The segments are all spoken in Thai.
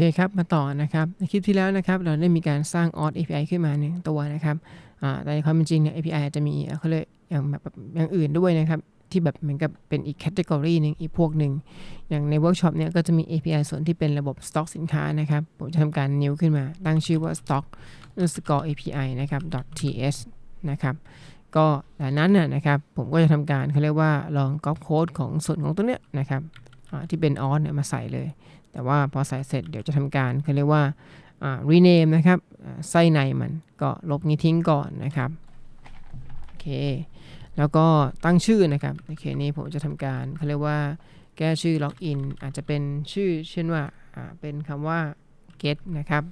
เคครับ มาต่อนะครับ ในคลิปที่แล้วนะครับ เราได้มีการสร้าง auth API ขึ้นมาหนึ่งตัวนะครับแต่ในความเป็นจริงเนี่ย API จจะมีเขาเรียกอย่างแบบอย่างอื่นด้วยนะครับ ที่แบบเหมือนกับเป็นอีกแคตตากรีหนึ่งอีกพวกหนึ่ง อย่างในเวิร์กช็อปเนี่ยก็จะมี API ส่วนที่เป็นระบบ stock สินค้านะครับ ผมจะทำการ new ขึ้นมา ตั้งชื่อว่า stock underscore API นะครับ .ts นะครับ ก็หลังนั้นน่ะนะครับ ผมก็จะทำการเขาเรียกว่าลองก๊อปโค้ดของส่วนของตัวเนี้ยนะครับที่เป็น auth เนี่ยมาใส่เลย แต่ว่าพอใส่เสร็จเดี๋ยวจะทำการเขาเรียกว่า rename นะครับไส้ในมันก็ลบนี้ทิ้งก่อนนะครับโอเคแล้วก็ตั้งชื่อนะครับในเคนี้ผมจะทำการเขาเรียกว่าแก้ชื่อ login อาจจะเป็นชื่อเช่นว่าเป็นคำว่า get นะครับ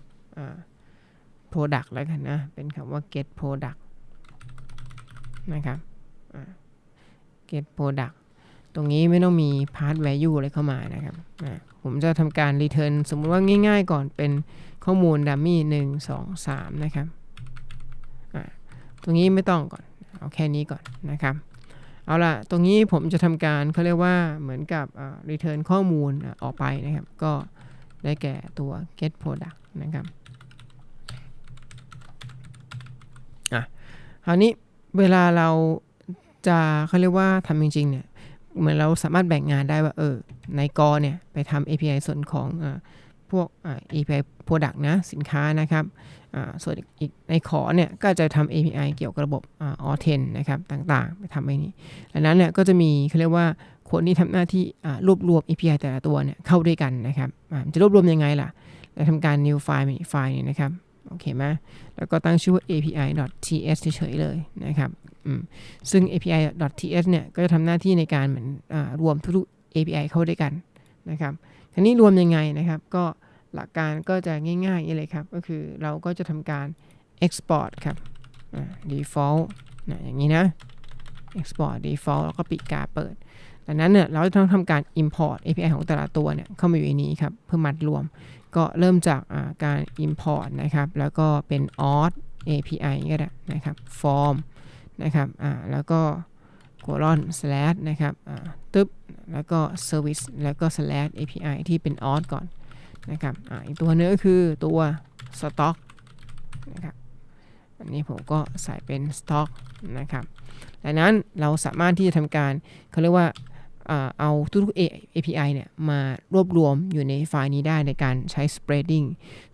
product แล้วกันนะ เป็นคำว่า get product นะครับ get product ตรงนี้ไม่ต้องมี part value อะไรเข้ามานะครับผมจะทำการ return สมมุติว่าง่าย ๆ ก่อนเป็นข้อมูล dummy 1 2 3 นะครับตรงนี้ไม่ต้องก่อน เอาแค่นี้ก่อนนะครับ เอาละตรงนี้ผมจะทำการเขาเรียกว่าเหมือนกับ return ข้อมูลออกไปนะครับ ก็ได้แก่ตัว get product นะครับอะคราวนี้เวลาเราจะเขาเรียกว่าทำจริงๆเนี่ย เหมือนเราสามารถแบ่งงานได้ว่าเออในกอเนี่ยไปทำ API ส่วนของอพวก API Product นะสินค้านะครับส่วนอีกในขอเนี่ยก็จะทำ API เกี่ยวกับระบบออเทนนะครับต่างๆ ไปทำไอ้นี้ดังนั้นเนี่ยก็จะมีเขาเรียกว่าคนที่ทำหน้าที่รวบรวม API แต่ละตัวเนี่ยเข้าด้วยกันนะครับจะรวบรวมยังไงล่ะเราทำการ new file ไฟล์นึงนะครับโอเคไหมแล้วก็ตั้งชื่อว่า api.ts เฉยๆเลยนะครับ ซึ่ง api.ts เนี่ยก็จะทำหน้าที่ในการเหมือนอรวมทุกๆ API เข้าด้วยกันนะครับทีนี้รวมยังไงนะครับ ก็หลักการก็จะง่ายๆนี่เลยครับ ก็คือเราก็จะทำการ export ครับ default นะอย่างนี้นะ export default แล้วก็ปิดการเปิดดังนั้นเนี่ยเราจะต้องทำการ import API ของแต่ละตัวเนี่ยเข้ามาอยู่ในนี้ครับ เพื่อมัดรวม ก็เริ่มจากการ import นะครับ แล้วก็เป็น auth API ก็ได้นะครับ form นะครับอ่าแล้วก็ colon slash นะครับอ่าตึ๊บแล้วก็ service แล้วก็ slash API ที่เป็น auth ก่อนนะครับอ่าอีกตัวนึงก็คือตัว stock นะครับอันนี้ผมก็ใส่เป็น stock นะครับดังนั้นเราสามารถที่จะทำการเขาเรียกว่าเอาทุกๆ API เนี่ยมารวบรวมอยู่ในไฟล์นี้ได้ในการใช้ spreading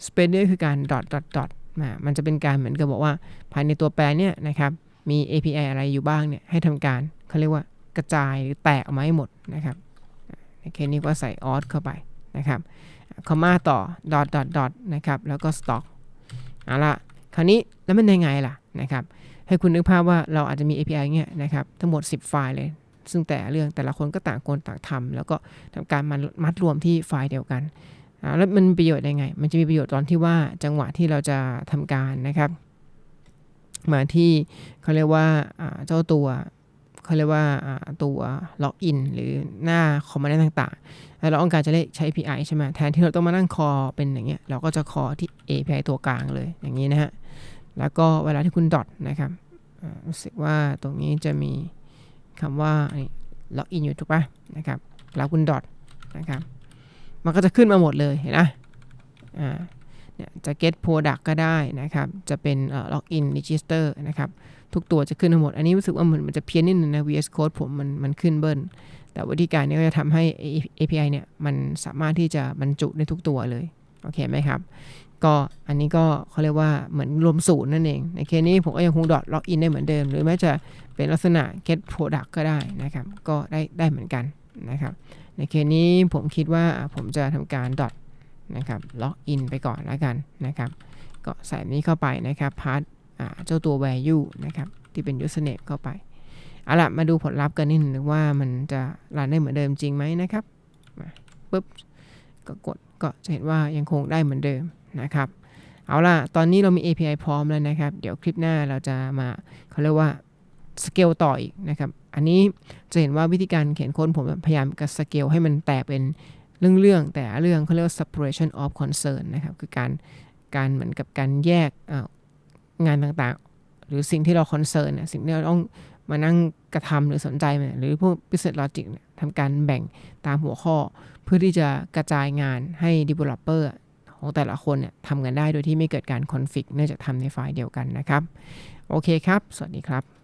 spreading คือการ dot dot dot มันจะเป็นการเหมือนกับบอกว่าภายในตัวแปรเนี่ยนะครับ มี API อะไรอยู่บ้างเนี่ยให้ทำการเขาเรียกว่ากระจายหรือแตกออกมาให้หมดนะครับในเคสนี้ก็ใส่ auth เข้าไปนะครับคอมมาต่อ dot dot dot นะครับแล้วก็ stock เอาละคราวนี้แล้วมันยังไงล่ะนะครับให้คุณนึกภาพว่าเราอาจจะมี API เงี้ยนะครับทั้งหมด 10 ไฟล์เลย ซึ่งแต่เรื่องแต่ละคนก็ต่างคนต่างทำแล้วก็ทำการมันมัดรวมที่ไฟล์เดียวกันแล้วมันประโยชน์ยังไง มันจะมีประโยชน์ตอนที่ว่าจังหวะที่เราจะทำการนะครับ มาที่เขาเรียกว่าเจ้าตัวเขาเรียกว่าตัวล็อกอินหรือหน้าคอมมานด์ต่างๆ แล้วเราต้องการจะใช้ API ใช่ไหมแทนที่เราต้องมานั่งคอเป็นอย่างเงี้ยเราก็จะคอที่ API ตัวกลางเลยอย่างนี้นะฮะแล้วก็เวลาที่คุณดอทนะครับรู้สึกว่าตรงนี้จะมีคำว่าล็อกอินอยู่ถูกป่ะนะครับแล้วคุณดอทนะครับมันก็จะขึ้นมาหมดเลยเห็นไหมอ่า เนี่ยจะ get product ก็ได้นะครับ จะเป็น login register นะครับ ทุกตัวจะขึ้นทั้งหมด อันนี้รู้สึกว่าเหมือนมันจะเพี้ยนนิดนึงนะ VS Code ผมมันมันขึ้นเบิ้ล แต่วิธีการนี้ก็จะทำให้ API เนี่ย มันสามารถที่จะบรรจุในทุกตัวเลย โอเคไหมครับ ก็อันนี้ก็เขาเรียกว่าเหมือนรวมศูนย์นั่นเอง ในเคสนี้ผมก็ยังคงดอทล็อกอินได้เหมือนเดิม หรือแม้จะเป็นลักษณะ get product ก็ได้นะครับ ก็ได้ได้เหมือนกันนะครับ ในเคสนี้ผมคิดว่าผมจะทำการดอท นะครับล็อกอินไปก่อนแล้วกันนะครับ ก็ใส่นี้เข้าไปนะครับพาร์ทเจ้าตัว value นะครับที่เป็น username เข้าไปเอาละมาดูผลลัพธ์กันนิดนึงว่ามันจะรันได้เหมือนเดิมจริงไหมนะครับปุ๊บก็กดก็จะเห็นว่ายังคงได้เหมือนเดิมนะครับ เอาล่ะ ตอนนี้เรามี API พร้อมแล้วนะครับ เดี๋ยวคลิปหน้าเราจะมาเขาเรียกว่าสเกลต่ออีกนะครับ อันนี้จะเห็นว่าวิธีการเขียนโค้ดผมพยายามกับสเกลให้มันแตกเป็น เรื่องเรื่องแต่เรื่องเขาเรียกว่า separation of concern นะครับคือการการเหมือนกับการแยกงานต่างๆ หรือสิ่งที่เรา concern เนี่ยสิ่งที่เราต้องมานั่งกระทำหรือสนใจเนี่ยหรือพวก business logic เนี่ยทำการแบ่งตามหัวข้อ เพื่อที่จะกระจายงานให้ developer ของแต่ละคนเนี่ยทำกันได้โดยที่ไม่เกิดการคอนฟ lict เนื่องจากทำในไฟล์เดียวกันนะครับ โอเคครับ สวัสดีครับ